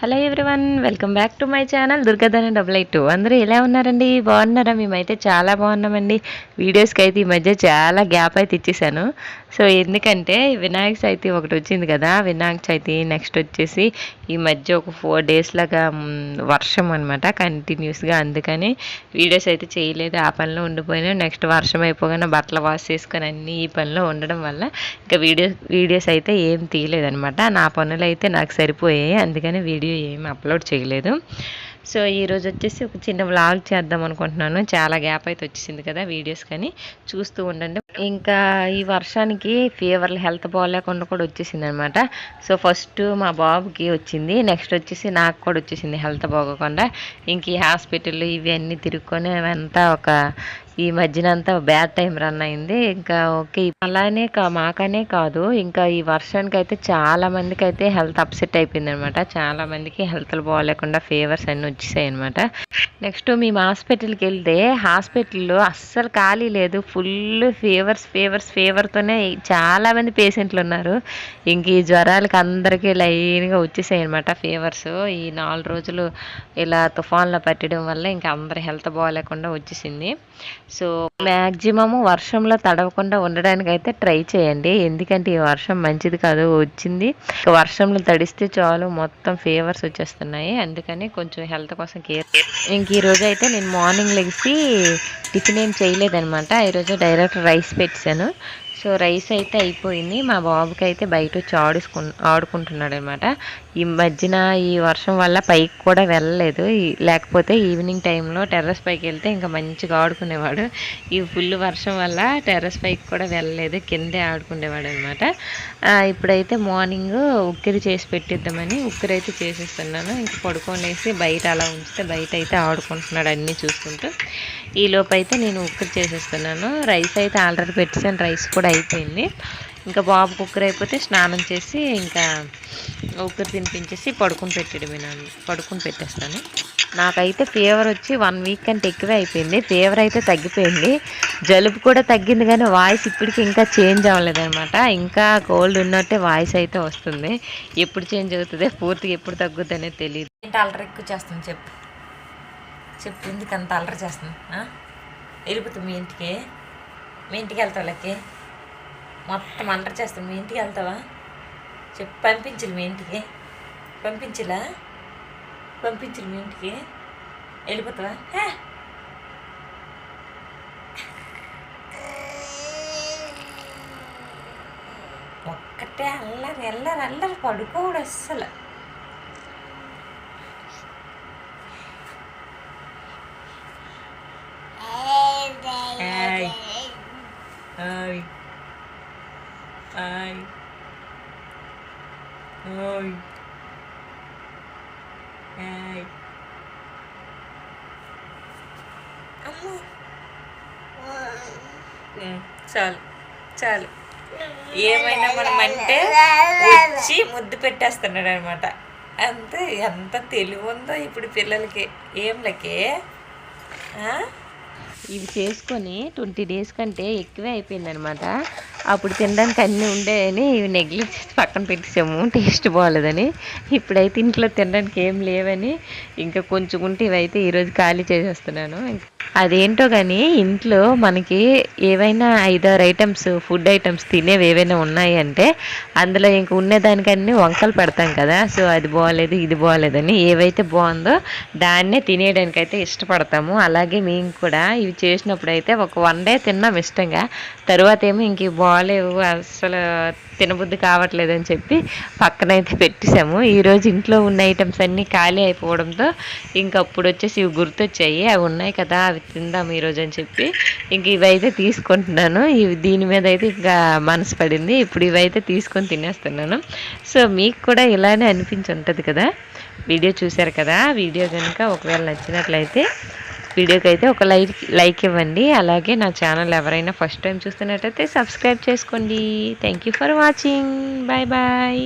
Hello everyone welcome back to my channel Durgadhana double eight two అందరూ ఎలా ఉన్నారండి? బాగున్నారా? మేమైతే చాలా బాగున్నామండి. వీడియోస్కి అయితే ఈ మధ్య చాలా గ్యాప్ అయితే ఇచ్చేసాను. సో ఎందుకంటే వినాయక చవితి ఒకటి వచ్చింది కదా వినాయక చవితి నెక్స్ట్ వచ్చేసి ఈ మధ్య ఒక ఫోర్ డేస్ లాగా వర్షం అనమాట కంటిన్యూస్గా అందుకని వీడియోస్ అయితే చేయలేదు. ఆ పనిలో ఉండిపోయినా. నెక్స్ట్ వర్షం అయిపోగానే బట్టలు వాష్ చేసుకొని అన్ని ఈ పనిలో ఉండడం వల్ల ఇంకా వీడియో వీడియోస్ అయితే ఏం తీయలేదనమాట నా పనులు అయితే నాకు సరిపోయాయి. అందుకని వీడియో ఏం అప్లోడ్ చేయలేదు. సో ఈరోజు వచ్చేసి ఒక చిన్న వ్లాగ్ చేద్దాం అనుకుంటున్నాను. చాలా గ్యాప్ అయితే వచ్చేసింది కదా వీడియోస్ కానీ. చూస్తూ ఉండండి. ఇంకా ఈ వర్షానికి ఫీవర్లు హెల్త్ బాగాలేకుండా కూడా వచ్చేసింది అనమాట సో ఫస్ట్ మా బాబుకి వచ్చింది. నెక్స్ట్ వచ్చేసి నాకు కూడా వచ్చేసింది హెల్త్ బాగోకుండా. ఇంక ఈ హాస్పిటల్ ఇవి అన్నీ తిరుక్కొని అంతా ఒక ఈ మధ్యన అంతా బ్యాడ్ టైం రన్ అయింది. ఇంకా ఓకే అలానే కా మాకనే కాదు. ఇంకా ఈ వర్షానికి అయితే చాలా మందికి అయితే హెల్త్ అప్సెట్ అయిపోయింది అనమాట చాలా మందికి హెల్త్లు బాగాలేకుండా ఫీవర్స్ అన్నీ వచ్చేసాయి అనమాట నెక్స్ట్ మేము హాస్పిటల్కి వెళ్తే హాస్పిటల్లో అస్సలు ఖాళీ లేదు. ఫుల్ ఫీవర్స్ ఫీవర్స్ ఫీవర్తోనే చాలా మంది పేషెంట్లు ఉన్నారు. ఇంక ఈ జ్వరాలకి అందరికీ లైన్గా వచ్చేసాయి అనమాట ఫీవర్స్. ఈ నాలుగు రోజులు ఇలా తుఫాన్లో పట్టడం వల్ల ఇంకా అందరి హెల్త్ బాగాలేకుండా వచ్చేసింది. సో మ్యాక్సిమము వర్షంలో తడవకుండా ఉండడానికి అయితే ట్రై చేయండి. ఎందుకంటే ఈ వర్షం మంచిది కాదు వచ్చింది. వర్షంలో తడిస్తే చాలు మొత్తం ఫీవర్స్ వచ్చేస్తున్నాయి. అందుకని కొంచెం హెల్త్ కోసం కేర్ ఇంక ఈరోజు అయితే నేను మార్నింగ్ లెగిసి టిఫిన్ ఏం చేయలేదనమాట ఈరోజు డైరెక్ట్ రైస్ పెట్టాను. సో రైస్ అయితే అయిపోయింది. మా బాబుకి అయితే బయట వచ్చి ఆడుకు ఆడుకుంటున్నాడు అనమాట ఈ మధ్యన ఈ వర్షం వల్ల పైకి కూడా వెళ్ళలేదు. లేకపోతే ఈవినింగ్ టైంలో టెర్రస్ పైకి వెళ్తే ఇంకా మంచిగా ఆడుకునేవాడు. ఈ ఫుల్ వర్షం వల్ల టెర్రస్ పైకి కూడా వెళ్ళలేదు. కిందే ఆడుకునేవాడు అనమాట ఇప్పుడైతే మార్నింగ్ ఉక్కిరి చేసి పెట్టిద్దామని ఉక్కిరి అయితే చేసేస్తున్నాను. ఇంక పడుకొనేసి బయట అలా ఉంచితే బయట అయితే ఆడుకుంటున్నాడు అన్నీ చూసుకుంటూ. ఈ అయితే నేను కుక్కర్ చేసేస్తున్నాను. రైస్ అయితే ఆల్రెడీ పెట్టేసాను రైస్ కూడా అయిపోయింది. ఇంకా బాబు కుక్కర్ అయిపోతే స్నానం చేసి ఇంకా ఉక్కర్ తినిపించేసి పడుకుని పెట్టడమే నన్ను పడుకుని పెట్టేస్తాను. నాకైతే ఫీవర్ వచ్చి వన్ వీక్ కంటే ఎక్కువే అయిపోయింది. ఫీవర్ అయితే తగ్గిపోయింది. జలుబు కూడా తగ్గింది కానీ వాయిస్ ఇప్పటికి ఇంకా చేంజ్ అవ్వలేదన్నమాట. ఇంకా కోల్డ్ ఉన్నట్టే వాయిస్ అయితే వస్తుంది. ఎప్పుడు చేంజ్ అవుతుంది? పూర్తిగా ఎప్పుడు తగ్గుద్ది అనేది తెలియదు ఏంటి ఎక్కువ చేస్తుంది చెప్పు. చెప్పు ఎందుకంత అంత అల్లరి చేస్తుంది ఆ? వెళ్ళిపోతుంది మీ ఇంటికి మీ ఇంటికి వెళ్తావు లెక్కి? మొత్తం అల్లరి చేస్తాం మీ ఇంటికి వెళ్తావా? చెప్పు పంపించలు మీ ఇంటికి. పంపించలా? పంపించలు మీ ఇంటికి. వెళ్ళిపోతావా? ఒక్కటే అల్లరి అల్లరి అల్లరి పడుకోడు అస్సలు. Ay. అమ్మ ఉమ్, చాలు చాలు. ఏమైనా మనం అంటే వచ్చి ముద్దు పెట్టేస్తున్నాడు అనమాట అంతే ఎంత తెలివి ఉందో ఇప్పుడు పిల్లలకి. ఏం లకే? ఇవి చేసుకొని ట్వంటీ డేస్ కంటే ఎక్కువే అయిపోయింది అనమాట అప్పుడు తినడానికి అన్నీ ఉండేవని ఇవి నెగ్లెక్ట్ చేసి పక్కన పెట్టేసాము. టేస్ట్ బాగాలేదని ఇప్పుడైతే ఇంట్లో తినడానికి ఏం లేవని ఇంకా కొంచెం ఉంటే ఇవైతే ఈరోజు ఖాళీ చేసేస్తున్నాను. ఇంకా అదేంటో కానీ ఇంట్లో మనకి ఏవైనా ఐదారు ఐటమ్స్ ఫుడ్ ఐటమ్స్ తినేవి ఏవైనా ఉన్నాయంటే అందులో ఇంక ఉన్నదానికన్నీ వంకలు పెడతాం కదా. సో అది బాగాలేదు ఇది బాగాలేదని ఏవైతే బాగుందో దాన్నే తినేయడానికి అయితే ఇష్టపడతాము. అలాగే మేము కూడా ఇవి చేసినప్పుడు అయితే ఒక వన్ డే తిన్నాం ఇష్టంగా. తర్వాత ఏమో ఇంక బాగాలేవు అసలు తినబుద్ధి కావట్లేదు అని చెప్పి పక్కనైతే పెట్టేశాము. ఈరోజు ఇంట్లో ఉన్న ఐటమ్స్ అన్నీ ఖాళీ అయిపోవడంతో ఇంక అప్పుడు వచ్చేసి ఇవి గుర్తొచ్చాయి. అవి ఉన్నాయి కదా అవి తిందాం ఈరోజు అని చెప్పి ఇంక ఇవైతే తీసుకుంటున్నాను. ఇవి దీని మీద అయితే ఇంకా మనసు పడింది. ఇప్పుడు ఇవైతే తీసుకొని తినేస్తున్నాను. సో మీకు కూడా ఇలానే అనిపించి ఉంటుంది కదా? వీడియో చూశారు కదా? వీడియో కనుక ఒకవేళ నచ్చినట్లయితే వీడియోకి అయితే ఒక లైక్ లైక్ ఇవ్వండి. అలాగే నా ఛానల్ ఎవరైనా ఫస్ట్ టైం చూస్తున్నట్టయితే సబ్స్క్రైబ్ చేసుకోండి. Thank you for watching bye bye